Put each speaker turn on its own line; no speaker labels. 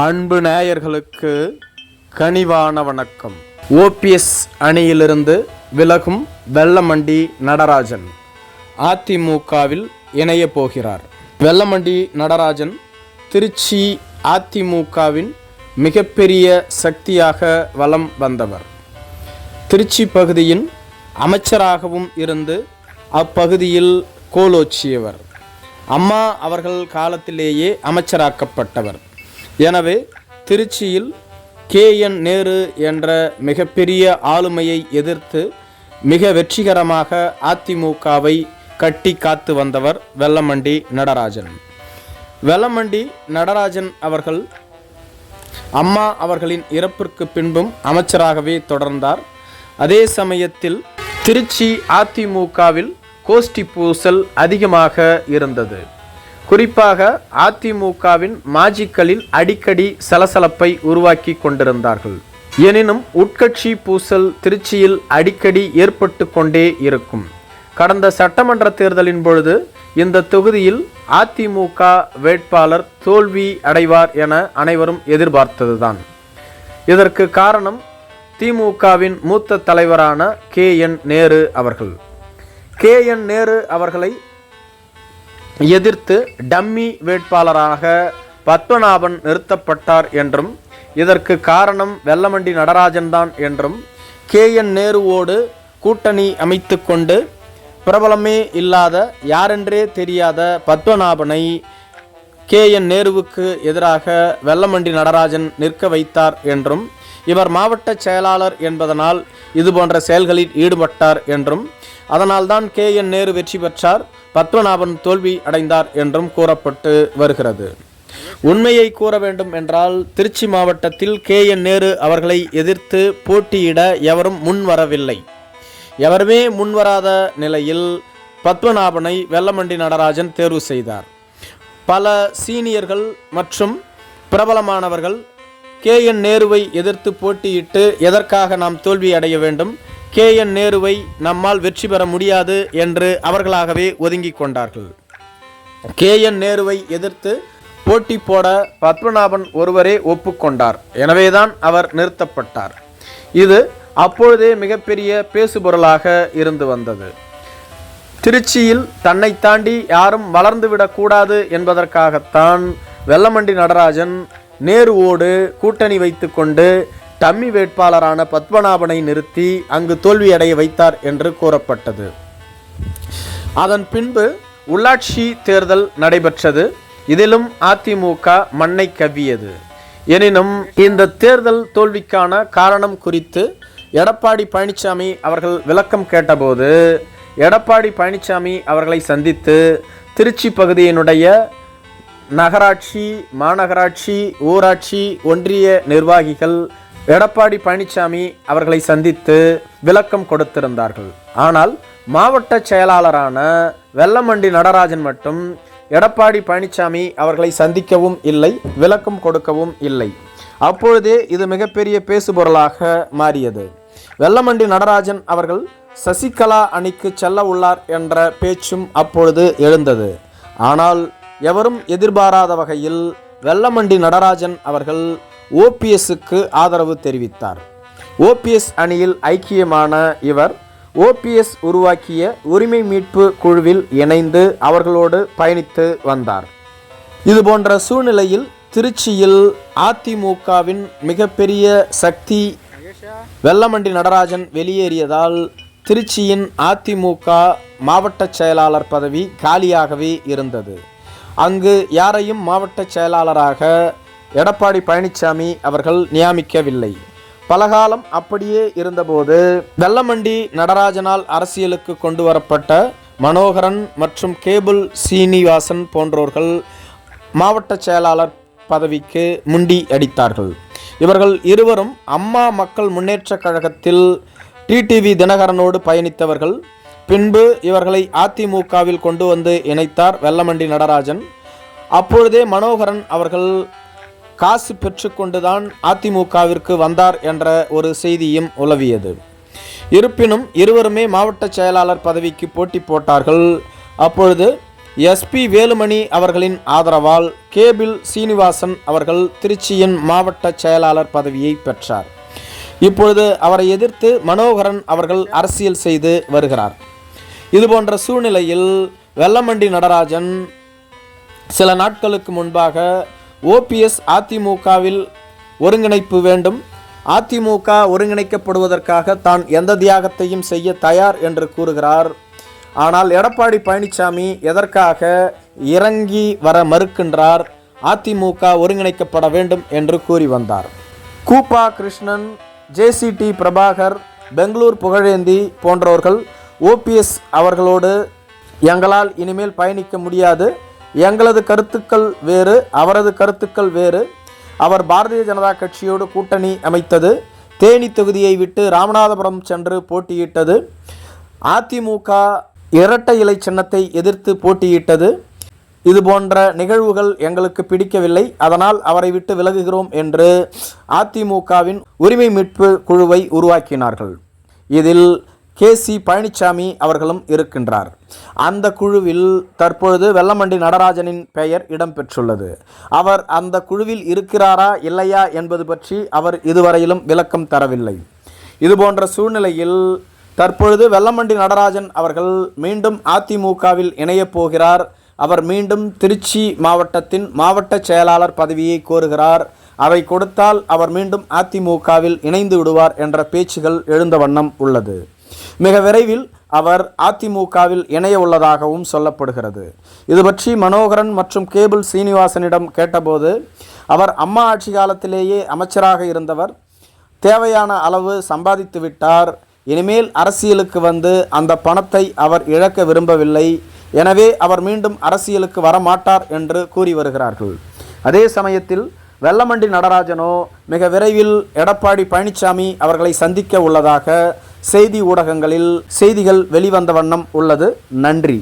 அன்பு நேயர்களுக்கு கனிவான வணக்கம். ஓபிஎஸ் அணியிலிருந்து விலகும் வெள்ளமண்டி நடராஜன் அதிமுகவில் இணைய போகிறார். வெள்ளமண்டி நடராஜன் திருச்சி அதிமுகவின் மிகப்பெரிய சக்தியாக வலம் வந்தவர். திருச்சி பகுதியின் அமைச்சராகவும் இருந்து அப்பகுதியில் கோலோச்சியவர். அம்மா அவர்கள் காலத்திலேயே அமைச்சராக்கப்பட்டவர். எனவே திருச்சியில் கே என் நேரு என்ற மிகப்பெரிய ஆளுமையை எதிர்த்து மிக வெற்றிகரமாக அதிமுகவை கட்டி காத்து வந்தவர் வெல்லமண்டி நடராஜன். வெல்லமண்டி நடராஜன் அவர்கள் அம்மா அவர்களின் இறப்பிற்கு பின்பும் அமைச்சராகவே தொடர்ந்தார். அதே சமயத்தில் திருச்சி அதிமுகவில் கோஷ்டி பூசல் அதிகமாக இருந்தது. குறிப்பாக அதிமுகவின் மாஜிக்களில் அடிக்கடி சலசலப்பை உருவாக்கி கொண்டிருந்தார்கள். எனினும் உட்கட்சி பூசல் திருச்சியில் அடிக்கடி ஏற்பட்டு கொண்டே இருக்கும். கடந்த சட்டமன்ற தேர்தலின் பொழுது இந்த தொகுதியில் அதிமுக வேட்பாளர் தோல்வி அடைவார் என அனைவரும் எதிர்பார்த்ததுதான். இதற்கு காரணம் திமுகவின் மூத்த தலைவரான கே என் நேரு அவர்கள். கே என் நேரு அவர்களை எதிர்த்து டம்மி வேட்பாளராக பத்மநாபன் நிறுத்தப்பட்டார் என்றும் இதற்கு காரணம் வெல்லமண்டி நடராஜன் தான் என்றும் கே. என். நேருவோடு கூட்டணி அமைத்து கொண்டு பிரபலமே இல்லாத யாரென்றே தெரியாத பத்மநாபனை கே. என். நேருவுக்கு எதிராக வெல்லமண்டி நடராஜன் நிற்க வைத்தார் என்றும் இவர் மாவட்ட செயலாளர் என்பதனால் இது போன்ற செயல்களில் ஈடுபட்டார் என்றும் அதனால்தான் கே. என். நேரு வெற்றி பெற்றார். பத்மநாபன் தோல்வி அடைந்தார் என்றும் கூறப்பட்டு வருகிறது. உண்மையை கூற வேண்டும் என்றால் திருச்சி மாவட்டத்தில் கே. என். நேரு அவர்களை எதிர்த்து போட்டியிட எவரும் முன்வரவில்லை எவருமே முன்வராத நிலையில் பத்மநாபனை வெல்லமண்டி நடராஜன் தேர்வு செய்தார். பல சீனியர்கள் மற்றும் பிரபலமானவர்கள் கே. என். நேருவை எதிர்த்து போட்டியிட்டு எதற்காக நாம் தோல்வி அடைய வேண்டும்? கே என் நேருவை நம்மால் வெற்றி பெற முடியாது என்று அவர்களாகவே ஒதுங்கிக் கொண்டார்கள். கே என் நேருவை எதிர்த்து போட்டி போட பத்மநாபன் ஒருவரே ஒப்புக்கொண்டார் எனவேதான் அவர் நிறுத்தப்பட்டார். இது அப்பொழுதே மிகப்பெரிய பேசுபொருளாக இருந்து வந்தது. திருச்சியில் தன்னை தாண்டி யாரும் வளர்ந்துவிடக்கூடாது என்பதற்காகத்தான் வெல்லமண்டி நடராஜன் நேருவோடு கூட்டணி வைத்துக்கொண்டு டம்மி வேட்பாளரான பத்மநாபனை நிறுத்தி அங்கு தோல்வியடைய வைத்தார் என்று கூறப்பட்டது. அதன் பின்பு உள்ளாட்சி தேர்தல் நடைபெற்றது. இதிலும் அதிமுக மண்ணை கவ்வியது. எனினும் இந்த தேர்தல் தோல்விக்கான காரணம் குறித்து எடப்பாடி பழனிசாமி அவர்கள் விளக்கம் கேட்டபோது எடப்பாடி பழனிசாமி அவர்களை சந்தித்து திருச்சி பகுதியினுடைய நகராட்சி மாநகராட்சி ஊராட்சி ஒன்றிய நிர்வாகிகள் எடப்பாடி பழனிசாமி அவர்களை சந்தித்து விளக்கம் கொடுத்திருந்தார்கள். ஆனால் மாவட்ட செயலாளரான வெல்லமண்டி நடராஜன் மட்டும் எடப்பாடி பழனிசாமி அவர்களை சந்திக்கவும் இல்லை விளக்கம் கொடுக்கவும் இல்லை. அப்பொழுதே இது மிகப்பெரிய பேசுபொருளாக மாறியது. வெல்லமண்டி நடராஜன் அவர்கள் சசிகலா அணிக்கு செல்ல உள்ளார் என்ற பேச்சும் அப்பொழுது எழுந்தது. ஆனால் எவரும் எதிர்பாராத வகையில் வெல்லமண்டி நடராஜன் அவர்கள் ஓபிஎஸ்க்கு ஆதரவு தெரிவித்தார். ஓபிஎஸ் அணியில் ஐக்கியமான இவர் ஓபிஎஸ் உருவாக்கிய உரிமை மீட்பு குழுவில் இணைந்து அவர்களோடு பயணித்து வந்தார். இதுபோன்ற சூழ்நிலையில் திருச்சியில் அதிமுகவின் மிகப்பெரிய சக்தி வெள்ளமண்டி நடராஜன் வெளியேறியதால் திருச்சியின் அதிமுக மாவட்ட செயலாளர் பதவி காலியாகவே இருந்தது. அங்கு யாரையும் மாவட்ட செயலாளராக எடப்பாடி பழனிசாமி அவர்கள் நியமிக்கவில்லை. பலகாலம் அப்படியே இருந்தபோது வெள்ளமண்டி நடராஜனால் அரசியலுக்கு கொண்டு வரப்பட்ட மனோகரன் மற்றும் கேபிள் சீனிவாசன் போன்றோர்கள் மாவட்ட செயலாளர் பதவிக்கு முண்டி அடித்தார்கள். இவர்கள் இருவரும் அம்மா மக்கள் முன்னேற்றக் கழகத்தில் டிடிவி தினகரனோடு பயணித்தவர்கள். பின்பு இவர்களை அதிமுகவில் கொண்டு வந்து இணைத்தார் வெள்ளமண்டி நடராஜன். அப்பொழுதே மனோகரன் அவர்கள் காசு பெற்றுக்கொண்டுதான் அதிமுகவிற்கு வந்தார் என்ற ஒரு செய்தியும் உலவியது. இருப்பினும் இருவருமே மாவட்ட செயலாளர் பதவிக்கு போட்டி போட்டார்கள். அப்பொழுது எஸ்பி வேலுமணி அவர்களின் ஆதரவால் கேபிள் சீனிவாசன் அவர்கள் திருச்சியின் மாவட்ட செயலாளர் பதவியை பெற்றார். இப்பொழுது அவரை எதிர்த்து மனோகரன் அவர்கள் அரசியல் செய்து வருகிறார். இதுபோன்ற சூழ்நிலையில் வெல்லமண்டி நடராஜன் சில நாட்களுக்கு முன்பாக ஓபிஎஸ் அதிமுகவில் ஒருங்கிணைப்பு வேண்டும். அதிமுக ஒருங்கிணைக்கப்படுவதற்காக தான் எந்த தியாகத்தையும் செய்ய தயார் என்று கூறுகிறார். ஆனால் எடப்பாடி பழனிசாமி எதற்காக இறங்கி வர மறுக்கின்றார்? அதிமுக ஒருங்கிணைக்கப்பட வேண்டும் என்று கூறி வந்தார். கூப்பா கிருஷ்ணன் ஜேசிடி பிரபாகர் பெங்களூர் புகழேந்தி போன்றவர்கள் ஓபிஎஸ் அவர்களோடு எங்களால் இனிமேல் பயணிக்க முடியாது. எங்களது கருத்துக்கள் வேறு அவரது கருத்துக்கள் வேறு. அவர் பாரதிய ஜனதா கட்சியோடு கூட்டணி அமைத்தது. தேனி தொகுதியை விட்டு ராமநாதபுரம் சென்று போட்டியிட்டது. அதிமுக இரட்டை இலை சின்னத்தை எதிர்த்து போட்டியிட்டது. இது போன்ற நிகழ்வுகள் எங்களுக்கு பிடிக்கவில்லை. அதனால் அவரை விட்டு விலகுகிறோம் என்று அதிமுகவின் உரிமை மீட்பு குழுவை உருவாக்கினார்கள். இதில் கே சி பழனிசாமி அவர்களும் இருக்கின்றார். அந்த குழுவில் தற்பொழுது வெல்லமண்டி நடராஜனின் பெயர் இடம்பெற்றுள்ளது. அவர் அந்த குழுவில் இருக்கிறாரா இல்லையா என்பது பற்றி அவர் இதுவரையிலும் விளக்கம் தரவில்லை. இதுபோன்ற சூழ்நிலையில் தற்பொழுது வெல்லமண்டி நடராஜன் அவர்கள் மீண்டும் அதிமுகவில் இணையப் போகிறார். அவர் மீண்டும் திருச்சி மாவட்டத்தின் மாவட்ட செயலாளர் பதவியை கோருகிறார். அதை கொடுத்தால் அவர் மீண்டும் அதிமுகவில் இணைந்து விடுவார் என்ற பேச்சுகள் எழுந்த வண்ணம் உள்ளது. மிக விரைவில் அவர் அதிமுகவில் இணைய உள்ளதாகவும் சொல்லப்படுகிறது. இது பற்றி மனோகரன் மற்றும் கேபிள் சீனிவாசனிடம் கேட்டபோது அவர் அம்மா ஆட்சி காலத்திலேயே அமைச்சராக இருந்தவர் தேவையான அளவு சம்பாதித்து விட்டார் இனிமேல் அரசியலுக்கு வந்து அந்த பணத்தை அவர் இழக்க விரும்பவில்லை எனவே அவர் மீண்டும் அரசியலுக்கு வரமாட்டார் என்று கூறி வருகிறார்கள். அதே சமயத்தில் வெல்லமண்டி நடராஜனோ மிக விரைவில் எடப்பாடி பழனிசாமி அவர்களை சந்திக்க உள்ளதாக செய்தி ஊடகங்களில் செய்திகள் வெளிவந்த வண்ணம் உள்ளது. நன்றி.